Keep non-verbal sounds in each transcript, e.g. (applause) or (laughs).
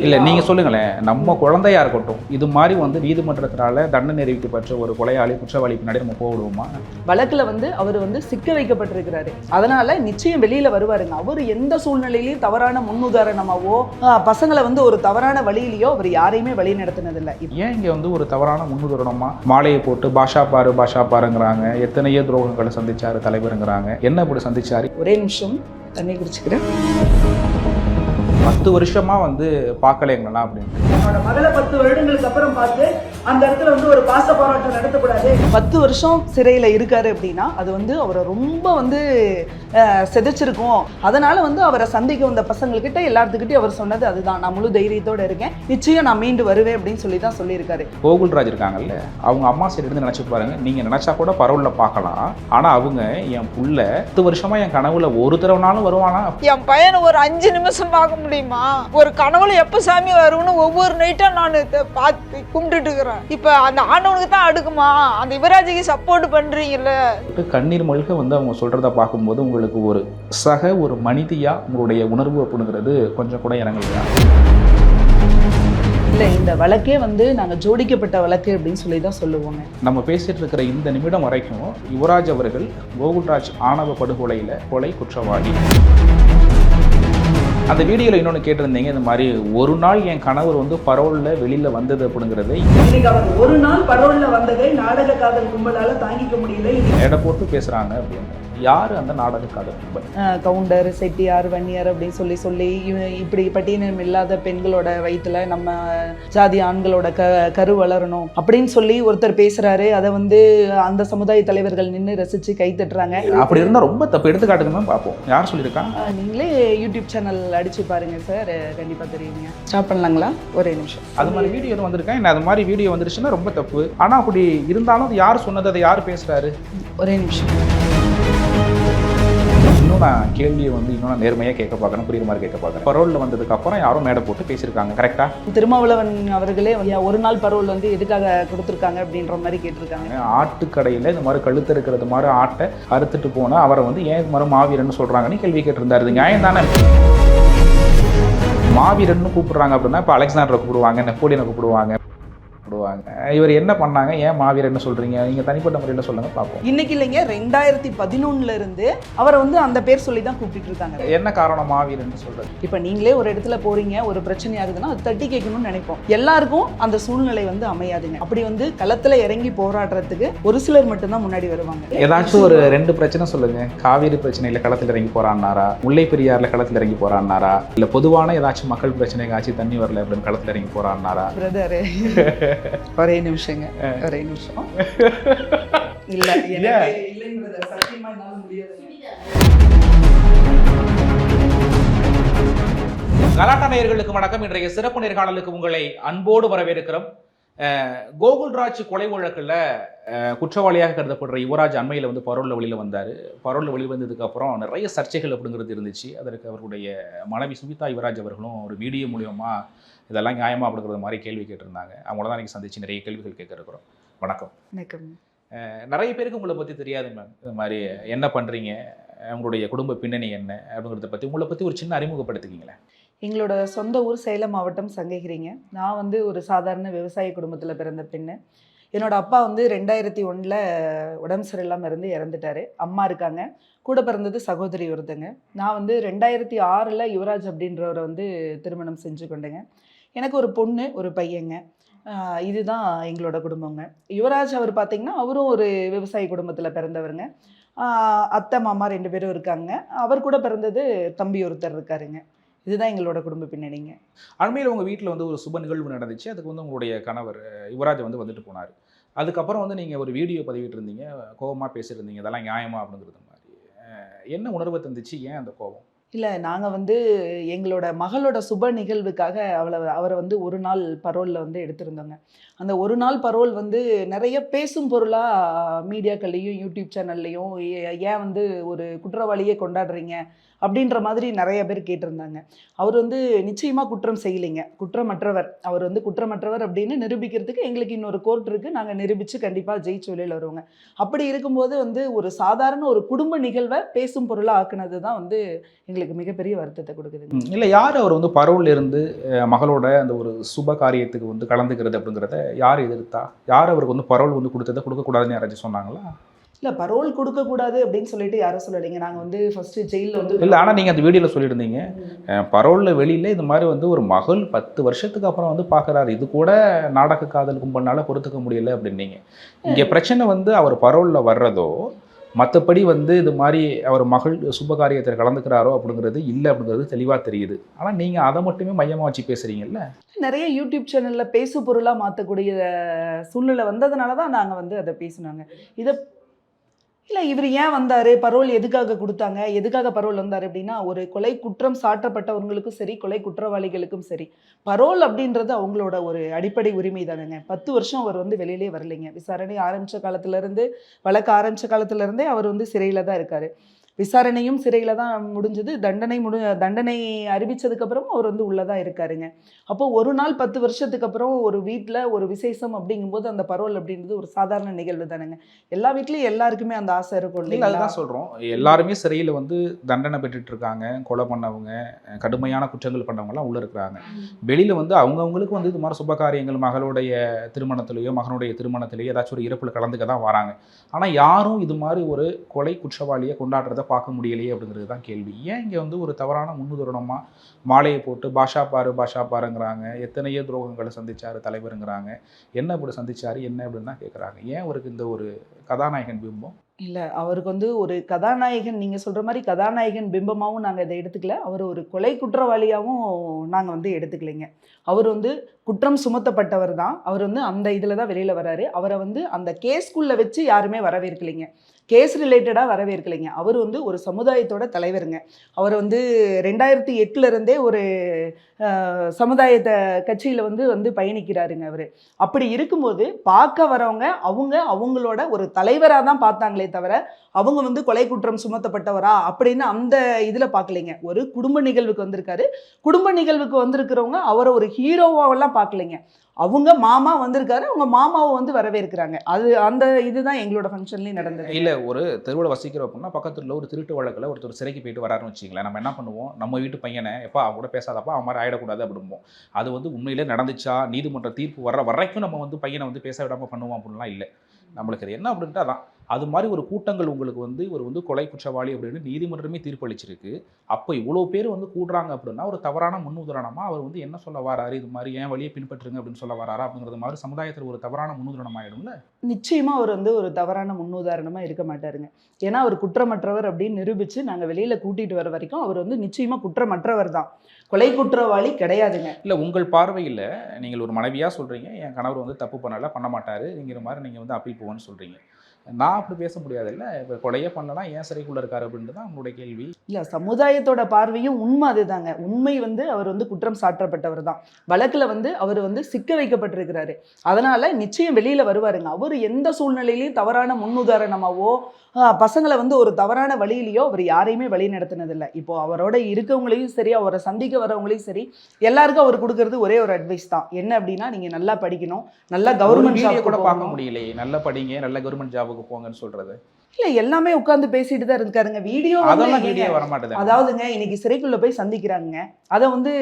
இல்லை நீங்கள் சொல்லுங்களேன். நம்ம குழந்தையா இருக்கட்டும் இது மாதிரி வந்து நீதிமன்றத்தினால தண்டனை அறிவிக்கப்பட்ட ஒரு கொலையாளி குற்றவாளி பின்னாடி நம்ம போடுவோமா வழக்குல வந்து அவர் வந்து சிக்க வைக்கப்பட்டிருக்கிறாரு. அதனால நிச்சயம் வெளியில வருவாருங்க. அவர் எந்த சூழ்நிலையிலையும் தவறான முன்னுதாரணமாவோ பசங்களை வந்து ஒரு தவறான வழியிலையோ அவர் யாரையுமே வழி நடத்தினதில்லை. ஏன் இங்கே வந்து ஒரு தவறான முன்னுதாரணமா? மாலையை போட்டு பாஷா பாரு பாஷா பாருங்கிறாங்க. எத்தனையோ துரோகங்களை சந்திச்சாரு தலைவருங்கிறாங்க. என்ன இப்படி சந்திச்சாரு? ஒரே நிமிஷம் தண்ணி குடிச்சுக்கிறேன். பத்து வருஷமா வந்து பார்க்கல எங்களெல்லாம் அப்படின்னு. என்னோட மகளை பத்து வருடங்களுக்கு அப்புறம் பார்த்து அந்த இடத்துல வந்து ஒரு பாச போராட்டம் நடத்தக்கூடாது. பத்து வருஷம் சிறையில் இருக்காரு அப்படின்னா அது வந்து அவரை ரொம்ப வந்து சிதைச்சிருக்கும். அதனால வந்து அவரை சந்திக்க வந்த பசங்கள்கிட்ட எல்லாத்துக்கிட்டையும் அவர் சொன்னது அதுதான். நான் முழு தைரியத்தோட இருக்கேன். நிச்சயம் நான் மீண்டு வருவேன் அப்படின்னு சொல்லி தான் சொல்லியிருக்காரு. கோகுல்ராஜ் இருக்காங்கல்ல அவங்க அம்மா சைடு இருந்து நினைச்சு பாருங்க. நீங்க நினைச்சா கூட பரவல்ல பார்க்கலாம். ஆனா அவங்க என் புள்ள பத்து வருஷமா என் கனவுல ஒரு தடவைனாலும் வருவானா? என் பையனை ஒரு அஞ்சு நிமிஷம் பார்க்க முடியுமா? ஒரு கனவுல எப்ப சாமி வரும்னு ஒவ்வொரு நைட்டும் நான் இத பார்த்து கும்பிட்டுட்டு இருக்கிறேன் இப்ப அந்த ஆண்டவனுக்கு தான் அடுக்குமா? அந்த யுவராஜுக்கு சப்போர்ட் பண்றீங்கல்ல? கண்ணீர் மல்க வந்து அவங்க சொல்றத பார்க்கும்போது உங்களுக்கு ஒரு சக ஒரு மனிதியா உங்களுடைய உணர்வு அப்படிங்கிறது கொஞ்சம் கூட இறங்கலையா இல்லை இந்த வழக்கே வந்து நாங்கள் ஜோடிக்கப்பட்ட வழக்கு அப்படின்னு சொல்லி தான் சொல்லுவோங்க. நம்ம பேசிட்டு இருக்கிற இந்த நிமிடம் வரைக்கும் யுவராஜ் அவர்கள் கோகுல்ராஜ் ஆணவ படுகொலையில கொலை குற்றவாளி. அந்த வீடியோவில் இன்னொன்று கேட்டிருந்தீங்க இந்த மாதிரி ஒரு நாள் என் கணவர் வந்து பரோலில் வெளியில் வந்தது அப்படிங்கிறதை இன்னைக்கு அவர் ஒரு நாள் பரோல்ல வந்ததை நாடக காதல் கும்பலால தாங்கிக்க முடியல. எடை போட்டு பேசுகிறாங்க அப்படின்னு யார் அந்த நாடக காதல் கும்பல் அஹ் கவுண்டர் செட்டியார் வன்னியர் அப்படின்னு சொல்லி சொல்லி இப்படி பட்டியலினம் இல்லாத பெண்களோட வயித்துல நம்ம ஜாதி ஆண்களோட க கரு வளரணும் அப்படின்னு சொல்லி ஒருத்தர் பேசுறாரு. அதை வந்து அந்த சமுதாய தலைவர்கள் நின்று ரசிச்சு கை தட்டுறாங்க. அப்படி இருந்தால் ரொம்ப தப்பு. எடுத்துக்காட்டுங்க பார்ப்போம். யார் சொல்லியிருக்கா? நீங்களே யூடியூப் சேனல் அடிச்சு பாருங்க சார். கண்டிப்பா தெரியுங்க. ஸ்டார்ட் பண்ணலாங்களா? ஒரே நிமிஷம். அது மாதிரி வீடியோ எதுவும் வந்திருக்கேன் என்ன அது மாதிரி வீடியோ வந்துருச்சுன்னா ரொம்ப தப்பு. ஆனால் அப்படி இருந்தாலும் அது யார் சொன்னது அதை யார் பேசுறாரு? ஒரே நிமிஷம். இன்னும் நான் கேள்வியை வந்து இன்னும் நான் நேர்மையாக கேட்க பார்க்கறேன் புரியுற மாதிரி கேட்க பார்க்கறேன். பரோலில் வந்ததுக்கு அப்புறம் யாரும் மேடை போட்டு பேசியிருக்காங்க கரெக்டா திருமாவளவன் அவர்களே ஒரு நாள் பரோல் வந்து எதுக்காக கொடுத்துருக்காங்க? அப்படின்ற மாதிரி கேட்டிருக்காங்க. ஆட்டுக்கடையில் இந்த மாதிரி கழுத்து இருக்கிறது மாதிரி ஆட்டை அறுத்துட்டு போனால் அவரை வந்து ஏன் மாதிரி மாவீரன்னு சொல்கிறாங்கன்னு கேள்வி கேட்டிருந்தாரு. இது நியாயம் தானே? மாவீரன்னு கூப்பிடுறாங்க அப்படின்னா இப்போ அலெக்சாண்டரை கூப்பிடுவாங்க நெப்போலியனை கூப்பிடுவாங்க. கூப்பிடுவாங்க இவர் என்ன பண்ணாங்க? ஏன் மாவீரன்னு சொல்கிறீங்க நீங்கள் தனிப்பட்ட முறையில் சொல்லுங்கள் பார்ப்போம். இன்னைக்கு இல்லைங்க ரெண்டாயிரத்தி பதினொன்னுல இருந்து அவரை வந்து அந்த பேர் சொல்லி தான் கூப்பிட்டு இருக்காங்க. என்ன காரணம் மாவீரன்னு சொல்கிறது இப்போ நீங்களே ஒரு இடத்துல போறீங்க ஒரு பிரச்சனை ஆகுதுன்னா அது தட்டி கேட்கணும்னு நினைப்போம். எல்லாருக்கும் அந்த சூழ்நிலை வந்து அமையாதுங்க. அப்படி வந்து களத்துல இறங்கி போராடுறதுக்கு ஒரு சிலர் மட்டும்தான் முன்னாடி வருவாங்க. ஏதாச்சும் ஒரு ரெண்டு பிரச்சனை சொல்லுங்க. காவேரி பிரச்சனையில களத்தில் இறங்கி போறான்னாரா முல்லை பெரியார்ல களத்தில் இறங்கி போறான்னாரா இல்ல பொதுவான ஏதாச்சும் மக்கள் பிரச்சனைக்கு ஆச்சு தண்ணி வரல அப்படின்னு களத்தில் இறங்கி போறான்னாரா பிரதரு (laughs) ஒரே நிமிஷங்க ஒரே நிமிஷம். (laughs) இல்ல எனக்கு இல்லைங்க brother. சத்தியமா என்னால முடியாதுங்க கலாட்டா நேயர்களுக்கு வணக்கம். இன்றைய சிறப்பு நேர்காணலுக்கு உங்களை அன்போடு வரவேற்கிறோம். கோகுல்ராஜ் கொலை வழக்கில் குற்றவாளியாக கருதப்படுற யுவராஜ் அண்மையில் வந்து பரோலில் வெளியில் வந்தார். பரோலில் வெளியில் வந்ததுக்கு அப்புறம் நிறைய சர்ச்சைகள் அப்படிங்கிறது இருந்துச்சு. அதற்கு அவருடைய மனைவி சுமிதா யுவராஜ் அவர்களும் ஒரு வீடியோ மூலியமா இதெல்லாம் நியாயமா அப்படிங்கிறது மாதிரி கேள்வி கேட்டிருந்தாங்க. அவங்கள தான் எனக்கு சந்திச்சு நிறைய கேள்விகள் கேட்க இருக்கிறோம். வணக்கம். வணக்கம். நிறைய பேருக்கு உங்களை பற்றி தெரியாது மேம் இந்த மாதிரி என்ன பண்ணுறீங்க உங்களுடைய குடும்ப பின்னணி என்ன? அப்படிங்கிறத பற்றி உங்களை பற்றி ஒரு சின்ன அறிமுகப்படுத்திக்கிங்களேன் எங்களோட சொந்த ஊர் சேலம் மாவட்டம் சங்ககிரிங்க. நான் வந்து ஒரு சாதாரண விவசாய குடும்பத்தில் பிறந்த பெண்ணு. என்னோட அப்பா வந்து ரெண்டாயிரத்தி ஒன்றில் உடம்பு சரியில்லாமல் இருந்து இறந்துட்டாரு. அம்மா இருக்காங்க. கூட பிறந்தது சகோதரி ஒருத்தங்க. நான் வந்து ரெண்டாயிரத்தி ஆறில் யுவராஜ் அப்படின்றவரை வந்து திருமணம் செஞ்சு கொண்டேங்க. எனக்கு ஒரு பொண்ணு ஒரு பையங்க. இதுதான் எங்களோட குடும்பங்க. யுவராஜ் அவர் பார்த்தீங்கன்னா அவரும் ஒரு விவசாய குடும்பத்தில் பிறந்தவருங்க. அத்தை மாமா ரெண்டு பேரும் இருக்காங்க. அவர் கூட பிறந்தது தம்பி ஒருத்தர் இருக்காருங்க. இதுதான் எங்களோட குடும்ப பின்னணிங்க. அண்மையில் உங்கள் வீட்டில் வந்து ஒரு சுப நிகழ்வு நடந்துச்சு. அதுக்கு வந்து உங்களுடைய கணவர் யுவராஜ் வந்து வந்துட்டு போனார். அதுக்கப்புறம் வந்து நீங்கள் ஒரு வீடியோ பதிவிட்டு இருந்தீங்க கோபமாக பேசியிருந்தீங்க இதெல்லாம் நியாயமா அப்படிங்கிறது மாதிரி. என்ன உணர்வு தந்துச்சு? ஏன் அந்த கோபம் இல்லை நாங்கள் வந்து எங்களோட மகளோட சுப நிகழ்வுக்காக அவளை அவரை வந்து ஒரு நாள் பரோலில் வந்து எடுத்திருந்தோங்க. அந்த ஒரு நாள் பரோல் வந்து நிறைய பேசும் பொருளாக மீடியாக்கள்லேயும் யூடியூப் சேனல்லையும் ஏன் வந்து ஒரு குற்றவாளியே கொண்டாடுறீங்க? அப்படின்ற மாதிரி நிறைய பேர் கேட்டிருந்தாங்க. அவர் வந்து நிச்சயமாக குற்றம் செய்யலைங்க. குற்றமற்றவர். அவர் வந்து குற்றமற்றவர் அப்படின்னு நிரூபிக்கிறதுக்கு எங்களுக்கு இன்னொரு கோர்ட் இருக்குது நாங்கள் நிரூபித்து கண்டிப்பாக ஜெயிச்சு வெளியில் வருவோங்க. அப்படி இருக்கும்போது வந்து ஒரு சாதாரண ஒரு குடும்ப நிகழ்வை பேசும் பொருளாக ஆக்குனது தான் வந்து எங்களுக்கு மிகப்பெரிய வருத்தத்தை கொடுக்குதுங்க ம், இல்ல யார் அவர் வந்து பரோல்ல இருந்து மகளோட அந்த ஒரு சுப காரியத்துக்கு வந்து கலந்துக்கிறது அப்படிங்கிறத யார் எதிர்த்தா? யார் அவருக்கு வந்து பரோல் வந்து கொடுத்ததை கொடுக்கக்கூடாதுன்னு யாராச்சும் சொன்னாங்களா? இல்லை பரோல் கொடுக்கக்கூடாது அப்படின்னு சொல்லிட்டு யாரும் சொல்லலைங்க. நாங்கள் வந்து ஃபஸ்ட்டு ஜெயிலில் வந்து இல்லை ஆனால் நீங்கள் அந்த வீடியோவில் சொல்லியிருந்தீங்க. பரோலில் வெளியில் இது மாதிரி வந்து ஒரு மகள் பத்து வருஷத்துக்கு அப்புறம் வந்து பார்க்குறாரு இது கூட நாடக காதல் கும்பல்னால பொறுத்துக்க முடியல அப்படின்னீங்க. இங்கே பிரச்சனை வந்து அவர் பரோலில் வர்றதோ மற்றபடி வந்து இது மாதிரி அவர் மகள் சுபகாரியத்தில் கலந்துக்கிறாரோ அப்படிங்கிறது இல்லை அப்படிங்கிறது தெளிவாக தெரியுது. ஆனால் நீங்கள் அதை மட்டுமே மையமாக வச்சு பேசுகிறீங்கல்ல நிறைய யூடியூப் சேனலில் பேசு பொருளாக மாற்றக்கூடிய சூழ்நிலை வந்ததுனால தான் நாங்கள் வந்து அதை பேசினாங்க. இதை இல்லை இவர் ஏன் வந்தார்? பரோல் எதுக்காக கொடுத்தாங்க? எதுக்காக பரோல் வந்தார் அப்படின்னா ஒரு கொலை குற்றம் சாட்டப்பட்டவங்களுக்கும் சரி கொலை குற்றவாளிகளுக்கும் சரி பரோல் அப்படின்றது அவங்களோட ஒரு அடிப்படை உரிமை தானுங்க. பத்து வருஷம் அவர் வந்து வெளியிலே வரலைங்க. விசாரணை ஆரம்பித்த காலத்துலேருந்து வழக்கு ஆரம்பித்த காலத்துலேருந்தே அவர் வந்து சிறையில் தான் இருக்கார். விசாரணையும் சிறையில் தான் முடிஞ்சது. தண்டனை முடி தண்டனை அறிவிச்சதுக்கப்புறம் அவர் வந்து உள்ளே தான் இருக்காருங்க. அப்போ ஒரு நாள் பத்து வருஷத்துக்கு அப்புறம் ஒரு வீட்டில் ஒரு விசேஷம் அப்படிங்கும்போது அந்த பரோல் அப்படின்றது ஒரு சாதாரண நிகழ்வு தானேங்க. எல்லா வீட்லேயும் எல்லாருக்குமே அந்த ஆசை இருக்கும் இல்லை இல்லைங்களா? அதுதான் சொல்கிறோம் எல்லாருமே சிறையில் வந்து தண்டனை பெற்றுட்டு இருக்காங்க கொலை பண்ணவங்க கடுமையான குற்றங்கள் பண்ணவங்கலாம் உள்ளே இருக்கிறாங்க. வெளியில் வந்து அவங்கவுங்களுக்கு வந்து இது மாதிரி சுபகாரியங்கள் மகளுடைய திருமணத்திலேயோ மகனுடைய திருமணத்திலேயோ ஏதாச்சும் ஒரு இறப்பில் கலந்துக்க தான் வராங்க. ஆனால் யாரும் இது மாதிரி ஒரு கொலை குற்றவாளியை கொண்டாடுறதை பார்க்க முடியலையே அப்படிங்கிறது தான் கேள்வி. ஏன் இங்கே வந்து ஒரு தவறான முன்னுதாரணமாக மாலையை போட்டு பாஷா பாரு பாஷா பாருங்கிறாங்க. எத்தனையோ துரோகங்களை சந்திச்சார் தலைவருங்கிறாங்க. என்ன இப்படி சந்திச்சாரு என்ன அப்படின்னு தான் கேட்குறாங்க ஏன் அவருக்கு இந்த ஒரு கதாநாயகன் பிம்பம் இல்லை அவருக்கு வந்து ஒரு கதாநாயகன் நீங்கள் சொல்கிற மாதிரி கதாநாயகன் பிம்பமாகவும் நாங்கள் இதை எடுத்துக்கல. அவர் ஒரு கொலை குற்றவாளியாகவும் நாங்கள் வந்து எடுத்துக்கலைங்க. அவர் வந்து குற்றம் சுமத்தப்பட்டவர் தான். அவர் வந்து அந்த இதில் தான் வெளியில் வராரு. அவரை வந்து அந்த கேஸ்குள்ளே வச்சு யாருமே வரவேற்கலைங்க. கேஸ் ரிலேட்டடாக வரவேற்கலைங்க. அவர் வந்து ஒரு சமுதாயத்தோட தலைவருங்க. அவர் வந்து ரெண்டாயிரத்தி எட்டுலேருந்தே ஒரு சமுதாயத்தை கட்சியில் வந்து வந்து பயணிக்கிறாருங்க அவர். அப்படி இருக்கும்போது பார்க்க வரவங்க அவங்க அவங்களோட ஒரு தலைவராக தான் பார்த்தாங்களே தவிர அவங்க வந்து கொலை குற்றம் சுமத்தப்பட்டவரா அப்படின்னு அந்த இதில் பார்க்கலைங்க ஒரு குடும்ப நிகழ்வுக்கு வந்திருக்காரு. குடும்ப நிகழ்வுக்கு வந்திருக்கிறவங்க அவரை ஒரு ஹீரோவாவெல்லாம் பார்க்கலைங்க அவங்க மாமா வந்திருக்காரு. அவங்க மாமாவை வந்து வரவேற்கிறாங்க. அது அந்த இதுதான் எங்களோட ஃபங்க்ஷன்லேயும் நடந்தது. இல்லை ஒரு தெருவில் வசிக்கிறோம் அப்படின்னா பக்கத்துல ஒரு திருட்டு வழக்கில் ஒருத்தர் சிறைக்கு போயிட்டு வராருன்னு வச்சிங்களேன் நம்ம என்ன பண்ணுவோம்? நம்ம வீட்டு பையனை எப்பா அவங்க கூட பேசாதப்பா அவன் மாதிரி ஆயிடக்கூடாது அப்படிம்போம். அது வந்து உண்மையிலே நடந்துச்சா? நீதிமன்ற தீர்ப்பு வர்ற வரைக்கும் நம்ம வந்து பையனை வந்து பேச விடாமல் பண்ணுவோம் அப்படின்லாம் இல்லை. நம்மளுக்கு அது என்ன அப்படின்ட்டு அதான். அது மாதிரி ஒரு கூட்டங்கள் உங்களுக்கு வந்து ஒரு வந்து கொலை குற்றவாளி அப்படின்னு நீதிமன்றமே தீர்ப்பளிச்சிருக்கு. அப்போ இவ்வளோ பேர் வந்து கூடுறாங்க அப்படின்னா ஒரு தவறான முன்னுதாரணமாக அவர் வந்து என்ன சொல்ல வராரு? இது மாதிரி ஏன் வழியை பின்பற்றுங்க அப்படின்னு சொல்ல வராரா? அப்படிங்கிறது மாதிரி சமுதாயத்தில் ஒரு தவறான முன்னுதாரணம் ஆயிடும்ல நிச்சயமா அவர் வந்து ஒரு தவறான முன்னுதாரணமா இருக்க மாட்டாருங்க. ஏன்னா அவர் குற்றமற்றவர் அப்படின்னு நிரூபிச்சு நாங்க வெளியில கூட்டிட்டு வர வரைக்கும் அவர் வந்து நிச்சயமா குற்றமற்றவர் தான். கொலை குற்றவாளி கிடையாதுங்க. இல்லை உங்கள் பார்வையில் நீங்கள் ஒரு மனைவியாக சொல்கிறீங்க என் கணவர் வந்து தப்பு பண்ணல பண்ண மாட்டார் நீங்கிற மாதிரி நீங்கள் வந்து அப்பீல் போவேன்னு சொல்கிறீங்க நான் அப்படி பேச முடியாதுல்ல. இப்போ கொலையே பண்ணலாம் ஏன் சிறைக்குள்ளே இருக்காரு அப்படின்ட்டு தான் உங்களுடைய கேள்வி. இல்ல சமுதாயத்தோட பார்வையும் உண்மை அதுதாங்க. உண்மை வந்து அவர் வந்து குற்றம் சாட்டப்பட்டவர் தான். வழக்குல வந்து அவர் வந்து சிக்க வைக்கப்பட்டிருக்கிறாரு. அதனால நிச்சயம் வெளியில வருவாருங்க. அவர் எந்த சூழ்நிலையிலையும் தவறான முன்னுதாரணமாவோ பசங்களை வந்து ஒரு தவறான வழியிலையோ அவர் யாரையுமே வழி நடத்தினதில்லை. இப்போ அவரோட இருக்கவங்களையும் சரி அவரை சந்திக்க வரவங்களையும் சரி எல்லாருக்கும் அவர் கொடுக்கறது ஒரே ஒரு அட்வைஸ் தான். என்ன அப்படின்னா நீங்க நல்லா படிக்கணும். நல்லா கவர்மெண்ட் கவர்மெண்ட் கூட ஜாப் பார்க்க முடியலையே. நல்ல படிங்க நல்ல கவர்மெண்ட் ஜாபுக்கு போங்கன்னு சொல்கிறது இல்ல எல்லாமே உட்கார்ந்து பேசிட்டு தான் இருக்காருங்க. வீடியோ அதெல்லாம் வீடியோ வர மாட்டேது அதாவதுங்க இன்னைக்கு சிறைக்குள்ள போய் சந்திக்கிறாங்க அதை வந்து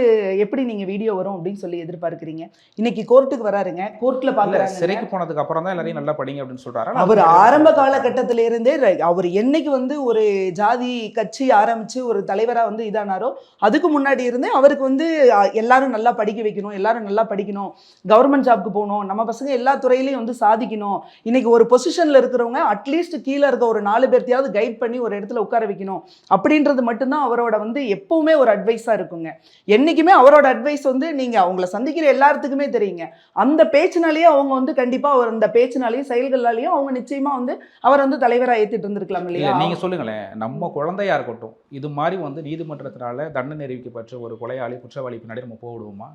எப்படி நீங்க வீடியோ வரும் அப்படின்னு சொல்லி எதிர்பார்க்கறீங்க? இன்னைக்கு கோர்ட்டுக்கு வராருங்க. கோர்ட்ல இல்லை பாக்குறாங்க சிறைக்கு போனதுக்கு அப்புறம் தான் எல்லாரையும் நல்லா படிங்க அப்படின்னு சொல்கிறாரு அவர் ஆரம்ப காலகட்டத்தில இருந்தே ர- அவர் என்னைக்கு வந்து ஒரு ஜாதி கட்சி ஆரம்பிச்சு ஒரு தலைவரா வந்து இதானாரோ அதுக்கு முன்னாடி இருந்தே அவருக்கு வந்து எல்லாரும் நல்லா படிக்க வைக்கணும் எல்லாரும் நல்லா படிக்கணும். கவர்மெண்ட் ஜாப்க்கு போகணும். நம்ம பசங்க எல்லா துறையிலையும் வந்து சாதிக்கணும். இன்னைக்கு ஒரு பொசிஷன்ல இருக்கிறவங்க அட்லீஸ்ட் கீழே இருக்க ஒரு நாலு பேர்த்தையாவது கைட் பண்ணி ஒரு இடத்துல உட்கார வைக்கணும். அப்படின்றது மட்டும்தான் அவரோட வந்து எப்பவுமே ஒரு அட்வைஸாக இருக்குங்க. என்னைக்குமே அவரோட அட்வைஸ் வந்து நீங்கள் அவங்கள சந்திக்கிற எல்லாத்துக்குமே தெரியுங்க. அந்த பேச்சினாலேயே அவங்க வந்து கண்டிப்பாக அவர் அந்த பேச்சினாலேயும் செயல்களாலேயும் அவங்க நிச்சயமாக வந்து அவர் வந்து தலைவராக ஏற்றிட்டு இருந்திருக்கலாம் இல்லையா? நீங்கள் சொல்லுங்களேன். நம்ம குழந்தையாக இருக்கட்டும் இது மாதிரி வந்து நீதிமன்றத்தினால தண்டனை அறிவிக்கப்பட்ட ஒரு கொலையாளி குற்றவாளி பின்னாடி நம்ம போடுவோமா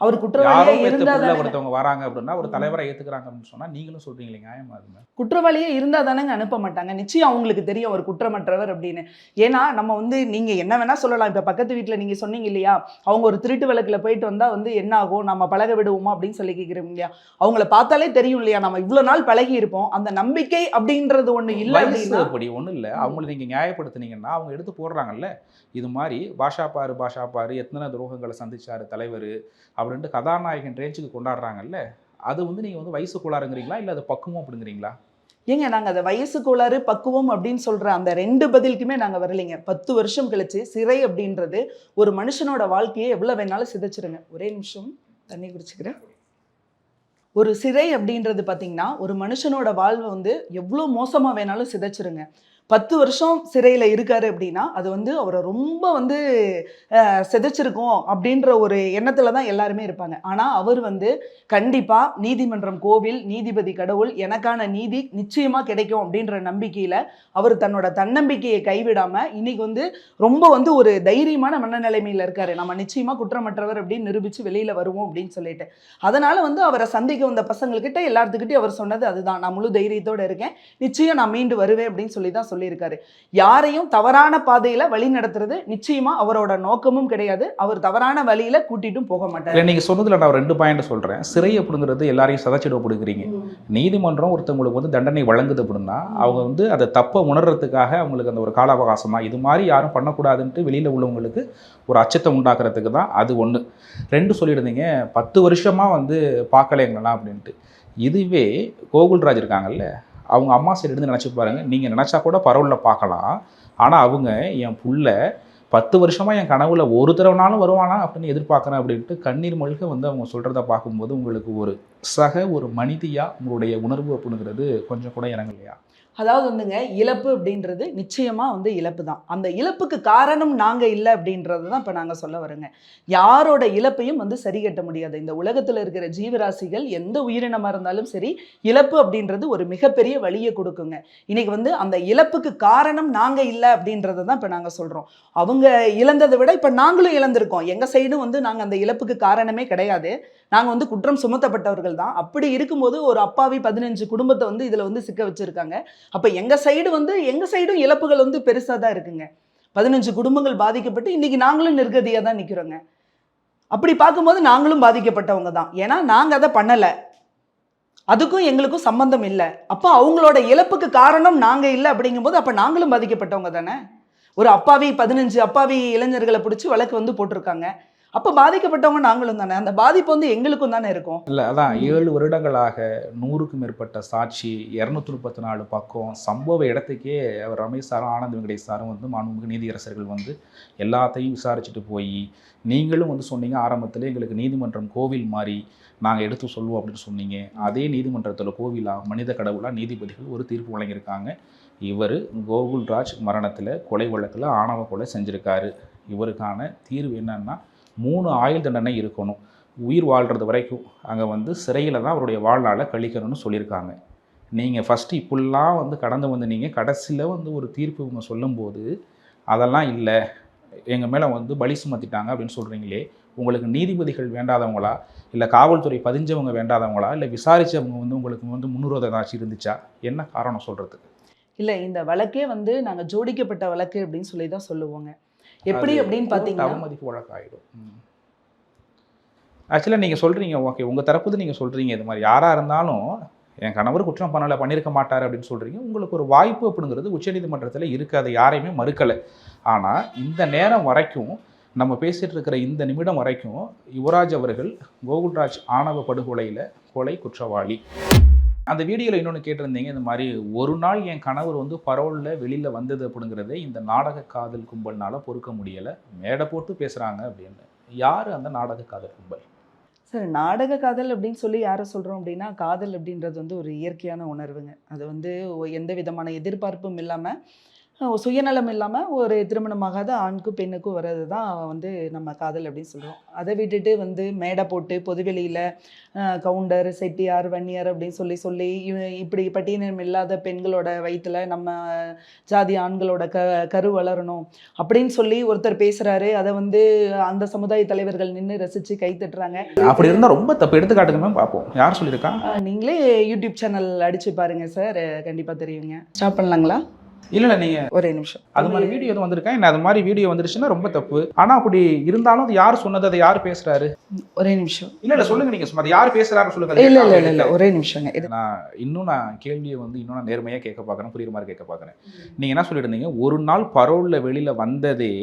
அவர் குற்றவாளியா இருந்தா ஒருத்தவங்க வராங்க அப்படின்னா ஒரு தலைவரை ஏத்துக்கிறாங்க அப்படின்னு சொன்னா நீங்களும் சொல்றீங்களே நியாயமா அது குற்றவாளியே இருந்தா தானேங்க அனுப்ப மாட்டாங்க. நிச்சயம் அவங்களுக்கு தெரியும் அவர் குற்றமற்றவர் அப்படின்னு. ஏன்னா நம்ம வந்து நீங்க என்ன வேணா சொல்லலாம். இப்ப பக்கத்து வீட்ல நீங்க சொன்னீங்க இல்லையா? அவங்க ஒரு திருட்டு வழக்குல போயிட்டு வந்தா வந்து என்ன ஆகும்? நம்ம பழக விடுவோமா அப்படின்னு சொல்லி கேக்குறோம் இல்லையா? அவங்கள பார்த்தாலே தெரியும் இல்லையா? நம்ம இவ்வளவு நாள் பழகி இருப்போம். அந்த நம்பிக்கை அப்படின்றது ஒண்ணு இல்ல அப்படி ஒண்ணும் இல்ல. அவங்களை நீங்க நியாயப்படுத்துனீங்கன்னா அவங்க எடுத்து போடுறாங்கல்ல? இது மாதிரி பாஷா பாரு பாஷா பாரு எத்தனை துரோகங்களை சந்திச்சாரு தலைவர் ரெண்டு கதாநாயகன் ரேஞ்சுக்கு கொண்டாடுறாங்கல்ல அது வந்து நீங்கள் வந்து வயசு கோளாறுங்கிறீங்களா? இல்லை அது பக்குவம் அப்படிங்கிறீங்களா? ஏங்க நாங்கள் அதை வயசு கோளாறு பக்குவம் அப்படின்னு சொல்கிற அந்த ரெண்டு பதிலுக்குமே நாங்கள் வரலைங்க. பத்து வருஷம் கழிச்சு சிறை அப்படின்றது ஒரு மனுஷனோட வாழ்க்கையை எவ்வளோ வேணாலும் சிதைச்சிருங்க. ஒரே நிமிஷம் தண்ணி குடிச்சுக்கிறேன். ஒரு சிறை அப்படின்றது பார்த்தீங்கன்னா ஒரு மனுஷனோட வாழ்வை வந்து எவ்வளோ மோசமாக வேணாலும் சிதைச்சிருங்க. பத்து வருஷம் சிறையில் இருக்காரு அப்படின்னா அது வந்து அவரை ரொம்ப வந்து செதைச்சிருக்கோம் அப்படின்ற ஒரு எண்ணத்தில் தான் எல்லாருமே இருப்பாங்க. ஆனால் அவர் வந்து கண்டிப்பாக நீதிமன்றம் கோவில் நீதிபதி கடவுள் எனக்கான நீதி நிச்சயமாக கிடைக்கும் அப்படின்ற நம்பிக்கையில் அவர் தன்னோட தன்னம்பிக்கையை கைவிடாமல் இன்னைக்கு வந்து ரொம்ப வந்து ஒரு தைரியமான மனநிலைமையில் இருக்காரு. நம்ம நிச்சயமாக குற்றமற்றவர் அப்படின்னு நிரூபித்து வெளியில் வருவோம் அப்படின்னு சொல்லிட்டு. அதனால் வந்து அவரை சந்திக்க வந்த பசங்கள்கிட்ட எல்லாத்துக்கிட்டையும் அவர் சொன்னது அதுதான். நான் முழு தைரியத்தோடு இருக்கேன். நிச்சயம் நான் மீண்டு வருவேன் அப்படின்னு சொல்லி தான் சொல்லியிருக்காரு. யாரையும் தவறான பாதையில வழி நடத்துறது நிச்சயமா அவரோட நோக்கமும் கிடையாது. அவர் தவறான வழியில கூட்டிட்டும் போக மாட்டார். நீங்க சொன்னதுல நான் ரெண்டு பாயிண்ட் சொல்றேன். சிறை அப்படிங்கிறது எல்லாரையும் சதைச்சிட கொடுக்குறீங்க நீதிமன்றம் ஒருத்தவங்களுக்கு வந்து தண்டனை வழங்குது அப்படின்னா அவங்க வந்து அதை தப்பை உணர்றதுக்காக அவங்களுக்கு அந்த ஒரு கால அவகாசமா இது மாதிரி யாரும் பண்ணக்கூடாதுன்ட்டு வெளியில உள்ளவங்களுக்கு ஒரு அச்சத்தை உண்டாக்குறதுக்கு தான் அது ஒன்று ரெண்டு சொல்லியிருந்தீங்க பத்து வருஷமா வந்து பார்க்கல எங்களெல்லாம் அப்படின்ட்டு. இதுவே கோகுல்ராஜ் இருக்காங்கல்ல அவங்க அம்மா சைடு இருந்து நினச்சி பாருங்க. நீங்கள் நினச்சா கூட பரவலில் பார்க்கலாம். ஆனால் அவங்க என் புள்ள பத்து வருஷமாக என் கனவுல ஒரு தடவைனாலும் வருவானா? அப்படின்னு எதிர்பார்க்குறேன் அப்படின்ட்டு கண்ணீர் மொழிக வந்து அவங்க சொல்கிறத பார்க்கும்போது உங்களுக்கு ஒரு சக ஒரு மனிதியாக உங்களுடைய உணர்வு அப்படிங்கிறது கொஞ்சம் கூட இறங்கலையா அதாவது வந்துங்க இழப்பு அப்படின்றது நிச்சயமாக வந்து இழப்பு தான். அந்த இழப்புக்கு காரணம் நாங்கள் இல்லை அப்படின்றது தான் இப்போ நாங்கள் சொல்ல வரோங்க யாரோட இழப்பையும் வந்து சரி கட்ட முடியாது. இந்த உலகத்தில் இருக்கிற ஜீவராசிகள் எந்த உயிரினமாக இருந்தாலும் சரி இழப்பு அப்படின்றது ஒரு மிகப்பெரிய வழியை கொடுக்குங்க. இன்றைக்கி வந்து அந்த இழப்புக்கு காரணம் நாங்கள் இல்லை அப்படின்றத தான் இப்போ நாங்கள் சொல்கிறோம் அவங்க இழந்ததை விட இப்போ நாங்களும் இழந்திருக்கோம். எங்கள் சைடும் வந்து நாங்கள் அந்த இழப்புக்கு காரணமே கிடையாது. நாங்கள் வந்து குற்றம் சுமத்தப்பட்டவர்கள் தான். அப்படி இருக்கும்போது ஒரு அப்பாவி பதினஞ்சு குடும்பத்தை வந்து இதில் வந்து சிக்க வச்சுருக்காங்க. அப்போ எங்கள் சைடு வந்து எங்கள் சைடும் இழப்புகள் வந்து பெருசாக தான் இருக்குங்க. பதினஞ்சு குடும்பங்கள் பாதிக்கப்பட்டு இன்னைக்கு நாங்களும் நிர்கதியாக தான் நிற்கிறோங்க அப்படி பார்க்கும்போது நாங்களும் பாதிக்கப்பட்டவங்க தான். ஏன்னா நாங்கள் அதை பண்ணலை. அதுக்கும் எங்களுக்கும் சம்பந்தம் இல்லை. அப்போ அவங்களோட இழப்புக்கு காரணம் நாங்கள் இல்லை அப்படிங்கும்போது அப்போ நாங்களும் பாதிக்கப்பட்டவங்க தானே? ஒரு அப்பாவி பதினஞ்சு அப்பாவி இளைஞர்களை பிடிச்சி வழக்கு வந்து போட்டிருக்காங்க. அப்போ பாதிக்கப்பட்டவங்க நாங்களும் தானே? அந்த பாதிப்பு வந்து எங்களுக்கும் தானே இருக்கும்? இல்லை அதான் ஏழு வருடங்களாக நூறுக்கும் மேற்பட்ட சாட்சி இரநூத்தி முப்பத்தி நாலு பக்கம் சம்பவ இடத்துக்கே அவர் ரமேஷ் சாரும் ஆனந்த் வெங்கடேஷ் சாரும் வந்து மாண்புமிகு நீதியரசர்கள் வந்து எல்லாத்தையும் விசாரிச்சுட்டு போய் நீங்களும் வந்து சொன்னீங்க ஆரம்பத்தில் எங்களுக்கு நீதிமன்றம் கோவில் மாதிரி நாங்கள் எடுத்து சொல்லுவோம் அப்படின்னு சொன்னீங்க. அதே நீதிமன்றத்தில் கோவிலா மனித கடவுளாக நீதிபதிகள் ஒரு தீர்ப்பு வழங்கியிருக்காங்க. இவர் கோகுல்ராஜ் மரணத்தில் கொலை வழக்கில் ஆணவ கொலை செஞ்சுருக்காரு. இவருக்கான தீர்வு என்னன்னா மூணு ஆயுள் தண்டனை இருக்கணும். உயிர் வாழ்கிறது வரைக்கும் அங்கே வந்து சிறையில் தான் அவருடைய வாழ்நாளை கழிக்கணும்னு சொல்லியிருக்காங்க. நீங்கள் ஃபஸ்ட்டு இப்படிலாம் வந்து கடந்து வந்து நீங்கள் கடைசியில் வந்து ஒரு தீர்ப்பு இவங்க சொல்லும்போது அதெல்லாம் இல்லை. எங்கள் மேலே வந்து பலி சுமத்திட்டாங்க அப்படின்னு சொல்கிறீங்களே உங்களுக்கு நீதிபதிகள் வேண்டாதவங்களா? இல்லை காவல்துறை பதிஞ்சவங்க வேண்டாதவங்களா? இல்லை விசாரித்தவங்க வந்து உங்களுக்கு வந்து முன்னுரோதம் ஏதாச்சும் இருந்துச்சா? என்ன காரணம் சொல்கிறதுக்கு இல்லை இந்த வழக்கே வந்து நாங்கள் ஜோடிக்கப்பட்ட வழக்கு அப்படின்னு சொல்லி தான் சொல்லுவோங்க. எப்படி அப்படின்னு பார்த்தீங்கன்னா அவமதிப்பு வழக்காயிடும். ஆக்சுவலாக நீங்கள் சொல்கிறீங்க ஓகே உங்கள் தரப்புது நீங்கள் சொல்கிறீங்க இது மாதிரி. யாராக இருந்தாலும் என் கணவர் குற்றம் பண்ணலை பண்ணியிருக்க மாட்டார் அப்படின்னு சொல்கிறீங்க உங்களுக்கு ஒரு வாய்ப்பு அப்படிங்கிறது உச்சநீதிமன்றத்தில் இருக்குது யாரையுமே மறுக்கலை. ஆனால் இந்த நேரம் வரைக்கும் நம்ம பேசிகிட்டு இருக்கிற இந்த நிமிடம் வரைக்கும் யுவராஜ் அவர்கள் கோகுல்ராஜ் ஆணவ படுகொலையில் கொலை குற்றவாளி. அந்த வீடியோவில் இன்னொன்று கேட்டிருந்தீங்க இந்த மாதிரி ஒரு நாள் என் கணவர் வந்து பரோலில் வெளியில் வந்தது அப்படிங்கிறதே இந்த நாடக காதல் கும்பல்னால பொறுக்க முடியலை மேடை போட்டு பேசுகிறாங்க அப்படின்னு. யார் அந்த நாடக காதல் கும்பல்? சார் நாடக காதல் அப்படின்னு சொல்லி யாரை சொல்கிறோம் அப்படின்னா காதல் அப்படின்றது வந்து ஒரு இயற்கையான உணர்வுங்க. அது வந்து எந்த விதமான எதிர்பார்ப்பும் இல்லாமல் சுயநலம் இல்லாமல் ஒரு திருமணமாகாத ஆணுக்கும் பெண்ணுக்கும் வர்றது தான் வந்து நம்ம காதல் அப்படின்னு சொல்கிறோம் அதை விட்டுட்டு வந்து மேடை போட்டு பொதுவெளியில் கவுண்டர் செட்டியார் வன்னியார் அப்படின்னு சொல்லி சொல்லி இப்படி பட்டியலினம் இல்லாத பெண்களோட வயித்துல நம்ம ஜாதி ஆண்களோட க கரு வளரணும் அப்படின்னு சொல்லி ஒருத்தர் பேசுகிறாரு அதை வந்து அந்த சமுதாய தலைவர்கள் நின்று ரசித்து கை தட்டுறாங்க. அப்படி இருந்தா ரொம்ப தப்பு. எடுத்துக்காட்டுக்குமே பார்ப்போம் யார் சொல்லியிருக்கா? நீங்களே யூடியூப் சேனல் அடிச்சு பாருங்க சார். கண்டிப்பாக தெரியுங்க. ஸ்டாப் பண்ணலாங்களா? இல்ல இல்ல நீங்க ஒரே நிமிஷம். அது மாதிரி வீடியோ எதுவும் வந்திருக்கா? என்ன அது மாதிரி வீடியோ வந்துருச்சுன்னா ரொம்ப தப்பு. ஆனா அப்படி இருந்தாலும் அது யார் சொன்னது அதை யார் பேசுறாரு? ஒரே நிமிஷம். இல்ல இல்ல சொல்லுங்க நீங்க சும்மா அது யார் பேசுறாரு சொல்லுங்க இல்ல இல்ல இல்ல இல்ல ஒரே நிமிஷங்க. இது நான் இன்னும் நான் கேள்வியை வந்து இன்னும் நான் நேர்மையாக கேட்க பார்க்குறேன் புரியுற மாதிரி கேட்க பார்க்குறேன். நீங்கள் என்ன சொல்லியிருந்தீங்க? ஒரு நாள் பரோலில் வெளியில் வந்ததே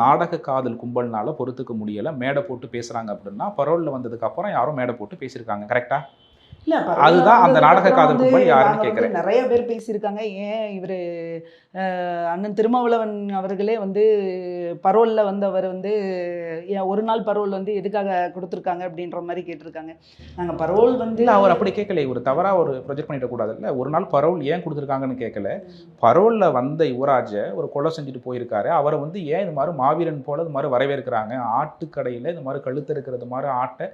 நாடக காதல் கும்பல்னால பொறுத்துக்க முடியலை மேடை போட்டு பேசுகிறாங்க அப்படின்னா பரோலில் வந்ததுக்கு அப்புறம் யாரும் மேடை போட்டு பேசியிருக்காங்க கரெக்டா இல்ல அதுதான் அந்த நாடக காதல் கும்பல் யாருன்னு கேட்கிறேன். நிறைய பேர் பேசியிருக்காங்க. ஏன் இவரு அண்ணன் திருமாவளவன் அவர்களே வந்து பரோல்ல வந்து அவர் வந்து ஒரு நாள் பரோல் வந்து எதுக்காக கொடுத்துருக்காங்க அப்படின்ற மாதிரி கேட்டிருக்காங்க. நாங்க பரோல் வந்து அவர் அப்படி கேட்கல ஒரு தவறாக ஒரு ப்ரொஜெக்ட் பண்ணிடக்கூடாதுல்ல ஒரு நாள் பரோல் ஏன் கொடுத்துருக்காங்கன்னு கேட்கல பரோலில் வந்த யுவராஜை ஒரு கொலை செஞ்சுட்டு போயிருக்காரு. அவரை வந்து ஏன் இது மாதிரி மாவீரன் போல இது மாதிரி வரவேற்கிறாங்க? ஆட்டுக்கடையில் இது மாதிரி கழுத்து இருக்கிறது மாதிரி ஆட்டை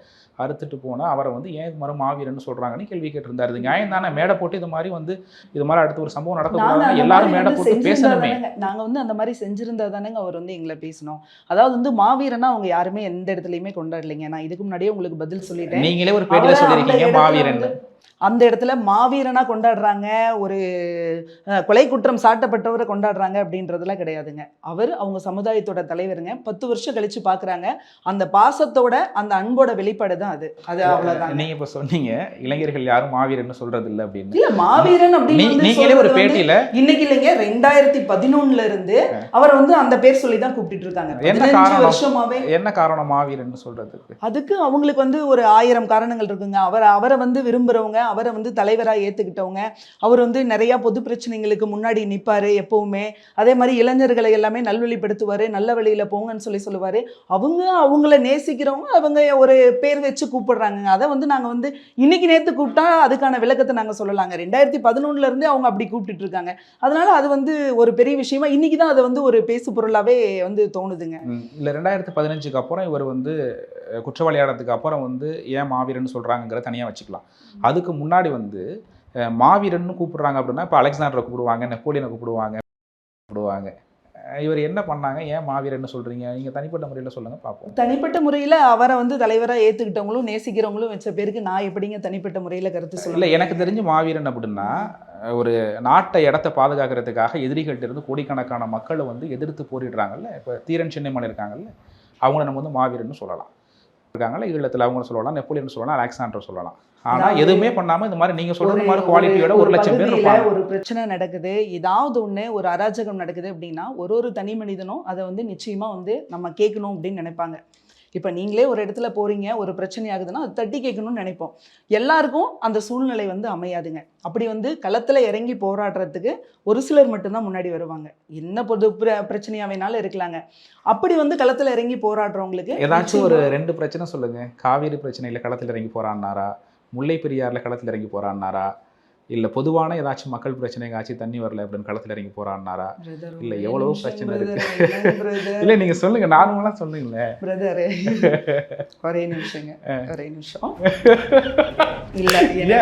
அறுத்துட்டு போனால் அவரை வந்து ஏன் இது மாதிரி மாவீரன் சொல்கிறாங்கன்னு கேள்வி கேட்டிருந்தாரு. இது நியாயம் தானே மேடை போட்டு இது மாதிரி வந்து இது மாதிரி அடுத்து ஒரு சம்பவம் நடக்கக்கூடாது எல்லாரும் மேடை போட்டு பேசணுமே. நாங்க வந்து அந்த மாதிரி செஞ்சிருந்தா தானேங்க அவர் வந்து எங்களை பேசணும். அதாவது வந்து மாவீரனா அவங்க யாருமே எந்த இடத்துலயுமே கொண்டாடலைங்க. நான் இதுக்கு முன்னாடியே உங்களுக்கு பதில் சொல்லிட்டேன். நீங்களே ஒரு பேட்டியில் சொல்லியிருக்கீங்க மாவீரன். அந்த இடத்துல மாவீரனா கொண்டாடுறாங்க ஒரு கொலை குற்றம் சாட்டப்பட்டவரை கொண்டாடுறாங்க அப்படின்றதுலாம் கிடையாதுங்க. அவர் அவங்க சமுதாயத்தோட தலைவருங்க. பத்து வருஷம் கழிச்சு பாக்குறாங்க. அந்த பாசத்தோட அந்த அன்போட வெளிப்பாடு தான் அது. அது அவ்வளவுதான் நீங்க இப்ப சொன்னீங்க இளைஞர்கள் யாரும் மாவீரன் சொல்றது இல்ல அப்படின்னு. இல்ல மாவீரன் அப்படின்னு நீங்களே ஒரு பேட்டியில இன்னைக்கு இல்லைங்க ரெண்டாயிரத்தி பதினொன்னுல இருந்து அவரை வந்து அந்த பேர் சொல்லி தான் கூப்பிட்டு இருக்காங்க. என்ன காரணம்? வருஷமாவே என்ன காரணம் மாவீரன் சொல்றதுக்கு? அதுக்கு அவங்களுக்கு வந்து ஒரு ஆயிரம் காரணங்கள் இருக்குங்க. அவர் அவரை வந்து விரும்புறவங்க அவரை வந்து தலைவரா ஏத்துக்கிட்டவங்க அவர் வந்து நிறைய பொது பிரச்சனைகளுக்கு முன்னாடி நிப்பாரு எப்பவுமே. அதே மாதிரி இளைஞர்களை எல்லாமே நல்வழிப்படுத்துவாரு நல்ல வழியில போங்கன்னு சொல்லி சொல்லுவாரு. அவங்க அவங்கள நேசிக்கிறவங்க அவங்க ஒரு பேர் வச்சு கூப்பிடுறாங்க அதை வந்து நாங்க வந்து இன்னைக்கு நேத்து கூப்பிட்டா அதுக்கான விளக்கத்தை நாங்க சொல்லலாங்க. ரெண்டாயிரத்தி பதினொன்னுல இருந்தே அவங்க அப்படி கூப்பிட்டுட்டு இருக்காங்க அதனால அது வந்து ஒரு பெரிய விஷயமா இன்னைக்கு தான் அது வந்து ஒரு பேசு பொருளாவே வந்து தோணுதுங்க. இல்ல ரெண்டாயிரத்து பதினஞ்சுக்கு அப்புறம் இவர் வந்து அஹ், குற்றவாளி ஆனதுக்கு அப்புறம் வந்து ஏன் மாவீரன் சொல்றாங்கிற தனியா வச்சுக்கலாம். அதுக்கு முன்னாடி வந்து மாவீரன்னு கூப்பிடுறாங்க அப்படின்னா இப்போ அலெக்சாண்டரை கூப்பிடுவாங்க நெப்போலியனை கூப்பிடுவாங்க கூப்பிடுவாங்க. இவர் என்ன பண்ணாங்க? ஏன் மாவீரன்னு சொல்றீங்க? நீங்க தனிப்பட்ட முறையில சொல்லுங்க பார்ப்போம் தனிப்பட்ட முறையில் அவரை வந்து தலைவராக ஏற்றுக்கிட்டவங்களும் நேசிக்கிறவங்களும் வச்ச பேருக்கு நான் எப்படிங்க தனிப்பட்ட முறையில் கருத்து இல்ல சொல்ல எனக்கு தெரிஞ்சு மாவீரன் அப்படின்னா ஒரு நாட்டை இடத்த பாதுகாக்கிறதுக்காக எதிரிகள்ட்ட இருந்து கோடிக்கணக்கான மக்களை வந்து எதிர்த்து போரிடுறாங்கல்ல இப்போ தீரன் சின்னமலை இருக்காங்கல்ல அவங்கள நம்ம வந்து மாவீரன்னு சொல்லலாம். இருக்காங்கல்ல ஈழத்தில் அவங்கள சொல்லலாம் நெப்போலியன் சொல்லலாம் அலெக்சாண்டர் சொல்லலாம். ஆனா எதுவுமே பண்ணாம இந்த மாதிரி நீங்க சொல்ற மாதிரி குவாலிட்டியோட ஒரு லட்சம் பேர் ஒரு பிரச்சனை நடக்குது ஏதாவது ஒன்று ஒரு அராஜகம் நடக்குது அப்படின்னா ஒரு ஒரு தனி மனிதனும் அதை வந்து நிச்சயமா வந்து நம்ம கேட்கணும் அப்படின்னு நினைப்பாங்க. இப்போ நீங்களே ஒரு இடத்துல போறீங்க ஒரு பிரச்சனை ஆகுதுன்னா அது தட்டி கேட்கணும்னு நினைப்போம். எல்லாருக்கும் அந்த சூழ்நிலை வந்து அமையாதுங்க. அப்படி வந்து களத்துல இறங்கி போராடுறதுக்கு ஒரு சிலர் மட்டும்தான் முன்னாடி வருவாங்க. என்ன பொது பிர- பிரச்சனையா வேணாலும் இருக்கலாங்க. அப்படி வந்து களத்துல இறங்கி போராடுறவங்களுக்கு ஏதாச்சும் ஒரு ரெண்டு பிரச்சனை சொல்லுங்க. காவிரி பிரச்சனையில களத்தில் இறங்கி போறான்னாரா முல்லை பெரியார்ல களத்தில் இறங்கி போறான்னாரா இல்ல பொதுவான ஏதாச்சும் மக்கள் பிரச்சனைக்கு ஆச்சு தண்ணி வரல அப்படின்னு களத்தில் இறங்கி போறான்னாரா Brother, இல்ல, நிமிஷம் பிரச்சனை இருக்கு. இல்ல நீங்க சொல்லுங்க. நார்மலா சொல்லுங்களேன் பிரதரு ஒரே நிமிஷங்க ஒரே நிமிஷம். (laughs) இல்ல?